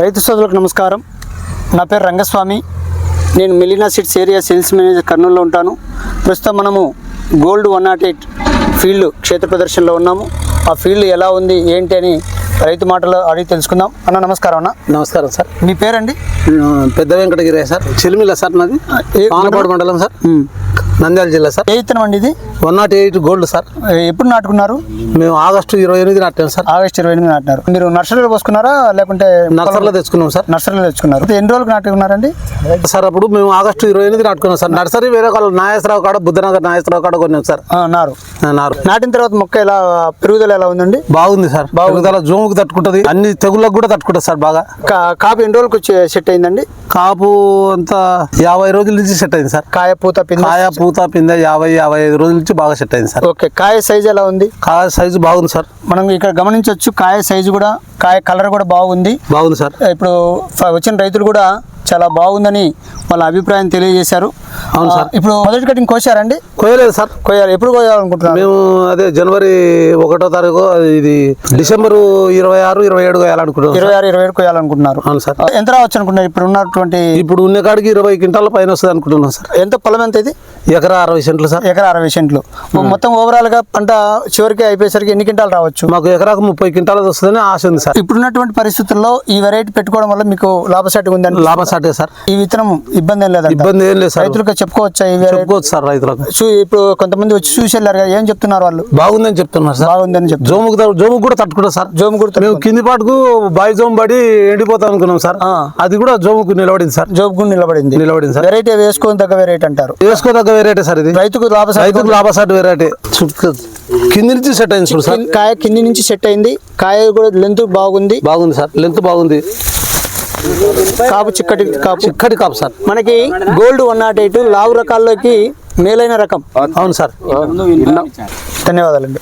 రైతు సోదరులకు నమస్కారం. నా పేరు రంగస్వామి. నేను మిలినా సిట్స్ ఏరియా సేల్స్ మేనేజర్ కర్నూలులో ఉంటాను. ప్రస్తుతం మనము gold one nought eight field క్షేత్ర ప్రదర్శనలో ఉన్నాము. ఆ ఫీల్డ్ ఎలా ఉంది ఏంటి అని రైతు మాటలు అడిగి తెలుసుకుందాం. అన్న నమస్కారం అన్న. నమస్కారం సార్. మీ పేరండి? పెద్ద వెంకటగిరి సార్. చిలిమిల సార్ నాది మండలం సార్. నంద్యాల జిల్లా సార్. ఏ ఇత్తనం అండి ఇది? One nought eight gold sir. ఎప్పుడు నాటుకున్నారు? మేము ఆగస్టు ఇరవై ఎనిమిది నాటాం సార్. ఆగస్ట్ ఇరవై ఎనిమిది నాటినారు. మీరు నర్సరీలో పోసుకున్నారా లేకుంటే నర్సరీలో తెచ్చుకున్నాం సార్. నర్సరీలో తెచ్చుకున్నారు. ఎన్ని రోజులకు నాటుకున్నారండి? సార్ అప్పుడు మేము ఆగస్టు ఇరవై ఎనిమిది నాటుకున్నాం సార్. నర్సరీ వేరే వాళ్ళు నాగేశ్వరరావు కాడ బుద్ధనగర్ నాగేశ్వరరావు కాడ కొన్నాం సార్. నారు. నారు. నాటిన తర్వాత మొక్క ఎలా పెరుగుదల ఎలా ఉందండి? బాగుంది సార్. పెరుగుదల జోముకు తట్టుకుంటది. అన్ని తెగుళ్ళకు కూడా తట్టుకుంటుంది సార్ బాగా. కాపు ఎన్ని రోజులకు వచ్చి సెట్ అయిందండి? కాపు అంతా యాభై రోజుల నుంచి సెట్ అయింది సార్. కాయ పూత పిండి కాయ పూత పిందె యాభై యాభై ఐదు రోజుల నుంచి బాగా సెట్ అయింది సార్. ఓకే కాయ సైజ్ ఎలా ఉంది? కాయ సైజు బాగుంది సార్. మనం ఇక్కడ గమనించవచ్చు కాయ సైజు కూడా కాయ కలర్ కూడా బాగుంది. బాగుంది సార్. ఇప్పుడు వచ్చిన రైతులు కూడా చాలా బాగుంది వాళ్ళ అభిప్రాయం తెలియజేశారు. అవును సార్. ఇప్పుడు మొదటి కటింగ్ కోసారండి? కోయలేదు సార్. కోయాలి. ఎప్పుడు కోయాలనుకుంటున్నారు? మేము అదే జనవరి ఒకటో తారీఖు ఇది డిసెంబర్ ఇరవై ఆరు ఇరవై ఏడు వేయాలనుకుంటున్నాం ఇరవై ఆరు ఇరవై ఏడు కోయాలనుకుంటున్నారు. అవును సార్. ఎంత రావచ్చు అనుకుంటున్నారు? ఇప్పుడు ఉన్నటువంటి ఇప్పుడు ఉన్న కాడికి ఇరవై క్వింటాల పైన వస్తుంది అనుకుంటున్నాం సార్. ఎంత పొలం ఎంత ఇది? ఎకరా అరవై సెంట్లు సార్. ఎకరా అరవై సెంట్లు. మొత్తం ఓవరాల్గా పంట చివరికి అయిపోయేసరికి ఎన్ని క్వింటాలు రావచ్చు? మాకు ఎకరాకు ముప్పై క్వింటాలది వస్తుందని ఆశ ఉంది సార్. ఇప్పుడున్నటువంటి పరిస్థితుల్లో ఈ వెరైటీ పెట్టుకోవడం వల్ల మీకు లాభసాటి ఉందని లాభసాటే సార్. ఈ విత్తనం ఇబ్బంది ఏం లేదంట ఇబ్బంది ఏం లేదు సార్. రైతులకు చెప్పుకోవచ్చా చెప్పుకోవచ్చు సార్ రైతులకు. చూ ఇప్పుడు కొంతమంది వచ్చి చూసి వెళ్ళారు కదా ఏం చెప్తున్నారు వాళ్ళు? బాగుందని చెప్తున్నారు సార్. బాగుందని చెప్తున్నారు. జోముకు జోముకు కూడా తట్టుకుంటాం సార్. జోము గుర్తు మేము కింది పాటుకు బాయి జోము పడి ఎండిపోతాం అనుకున్నాం సార్. అది కూడా జోముకు నిలబడింది సార్. జోబు కూడా నిలబడింది. నిలబడింది సార్. వెరైటీ వేసుకోని తగ్గ వెరైటీ అంటారు. వేసుకోదగ్గ వేరేటే సార్ ఇది. రైతుకు లాభసాటి రైతుకు లాభసాటి వేరేటే కింది నుంచి సెట్ అయింది సార్. కాయ కింది నుంచి సెట్ అయింది. కాయ కూడా లెంత్ బాగుంది. బాగుంది సార్. లెంత్ బాగుంది. కాపు చిక్కటి కాపు. చిక్కటి కాపు సార్. మనకి గోల్డ్ వన్ నాట్ ఎయిట్ లావు రకాల్లోకి మేలైన రకం. అవును సార్. ధన్యవాదాలండి.